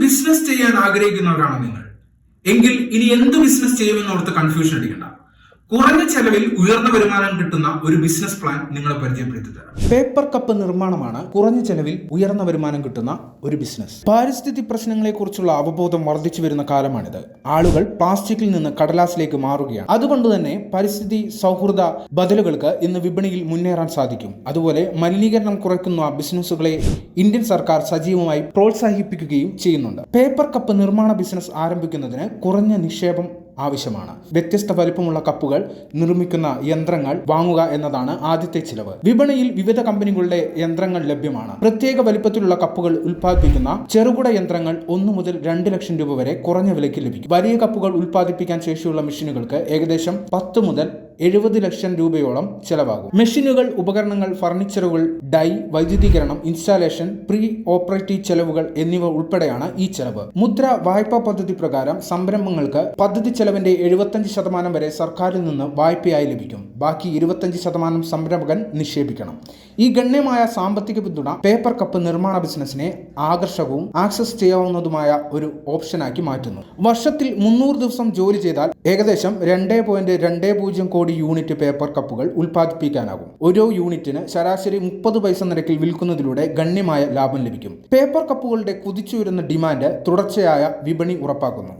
Business ചെയ്യാൻ ആഗ്രഹിക്കുന്നവരാണ് നിങ്ങൾ? എങ്കിൽ ഇനി എന്ത് ബിസിനസ് ചെയ്യുമെന്നോർത്ത് കൺഫ്യൂഷൻ അടിക്കണ്ട. കുറഞ്ഞ ചെലവിൽ ഉയർന്ന വരുമാനം കിട്ടുന്ന ഒരു ബിസിനസ് പ്ലാൻ നിങ്ങളെ പരിചയപ്പെടുത്തി പേപ്പർ കപ്പ് നിർമ്മാണമാണ് കുറഞ്ഞ ചെലവിൽ ഉയർന്ന വരുമാനം കിട്ടുന്ന ഒരു ബിസിനസ് പാരിസ്ഥിതിക പ്രശ്നങ്ങളെക്കുറിച്ചുള്ള അവബോധം വർദ്ധിച്ചു വരുന്ന കാലമാണിത്. ആളുകൾ പ്ലാസ്റ്റിക്കിൽ നിന്ന് കടലാസിലേക്ക് മാറുകയാണ്. അതുകൊണ്ട് തന്നെ പരിസ്ഥിതി സൗഹൃദ ബദലുകൾക്ക് ഇന്ന് വിപണിയിൽ മുന്നേറാൻ സാധിക്കും. അതുപോലെ മലിനീകരണം കുറയ്ക്കുന്ന ബിസിനസ്സുകളെ ഇന്ത്യൻ സർക്കാർ സജീവമായി പ്രോത്സാഹിപ്പിക്കുകയും ചെയ്യുന്നുണ്ട്. പേപ്പർ കപ്പ് നിർമ്മാണ ബിസിനസ് ആരംഭിക്കുന്നതിന് കുറഞ്ഞ നിക്ഷേപം ആവശ്യമാണ്. വ്യത്യസ്ത വലിപ്പമുള്ള കപ്പുകൾ നിർമ്മിക്കുന്ന യന്ത്രങ്ങൾ വാങ്ങുക എന്നതാണ് ആദ്യത്തെ ചിലവ്. വിപണിയിൽ വിവിധ കമ്പനികളുടെ യന്ത്രങ്ങൾ ലഭ്യമാണ്. പ്രത്യേക വലുപ്പത്തിലുള്ള കപ്പുകൾ ഉൽപ്പാദിപ്പിക്കുന്ന ചെറുകിട യന്ത്രങ്ങൾ ഒന്നു മുതൽ രണ്ട് ലക്ഷം രൂപ വരെ കുറഞ്ഞ വിലയ്ക്ക് ലഭിക്കും. വലിയ കപ്പുകൾ ഉൽപ്പാദിപ്പിക്കാൻ ശേഷിയുള്ള മെഷീനുകൾക്ക് ഏകദേശം പത്ത് മുതൽ എഴുപത് ലക്ഷം രൂപയോളം ചെലവാകും. മെഷീനുകൾ ഉപകരണങ്ങൾ ഫർണിച്ചറുകൾ ഡൈ വൈദ്യുതീകരണം ഇൻസ്റ്റാലേഷൻ പ്രീ ഓപ്പറേറ്റീവ് ചെലവുകൾ എന്നിവ ഉൾപ്പെടെയാണ് ഈ ചെലവ്. മുദ്ര വായ്പാ പദ്ധതി പ്രകാരം സംരംഭങ്ങൾക്ക് പദ്ധതി ചെലവിന്റെ എഴുപത്തഞ്ച് ശതമാനം വരെ സർക്കാരിൽ നിന്ന് വായ്പയായി ലഭിക്കും. ബാക്കി ഇരുപത്തഞ്ച് ശതമാനം സംരംഭകൻ നിക്ഷേപിക്കണം. ഈ ഗണ്യമായ സാമ്പത്തിക പിന്തുണ പേപ്പർ കപ്പ് നിർമ്മാണ ബിസിനസിനെ ആകർഷകവും ആക്സസ് ചെയ്യാവുന്നതുമായ ഒരു ഓപ്ഷനാക്കി മാറ്റുന്നു. വർഷത്തിൽ മുന്നൂറ് ദിവസം ജോലി ചെയ്താൽ ഏകദേശം രണ്ട് പോയിന്റ് രണ്ട് പൂജ്യം കോടി യൂണിറ്റ് പേപ്പർ കപ്പുകൾ ഉൽപ്പാദിപ്പിക്കാനാകും. ഓരോ യൂണിറ്റിന് ശരാശരി മുപ്പത് പൈസ നിരക്കിൽ വിൽക്കുന്നതിലൂടെ ഗണ്യമായ ലാഭം ലഭിക്കും. പേപ്പർ കപ്പുകളുടെ കുതിച്ചുയരുന്ന ഡിമാൻഡ് തുടർച്ചയായ വിപണി ഉറപ്പാക്കുന്നു.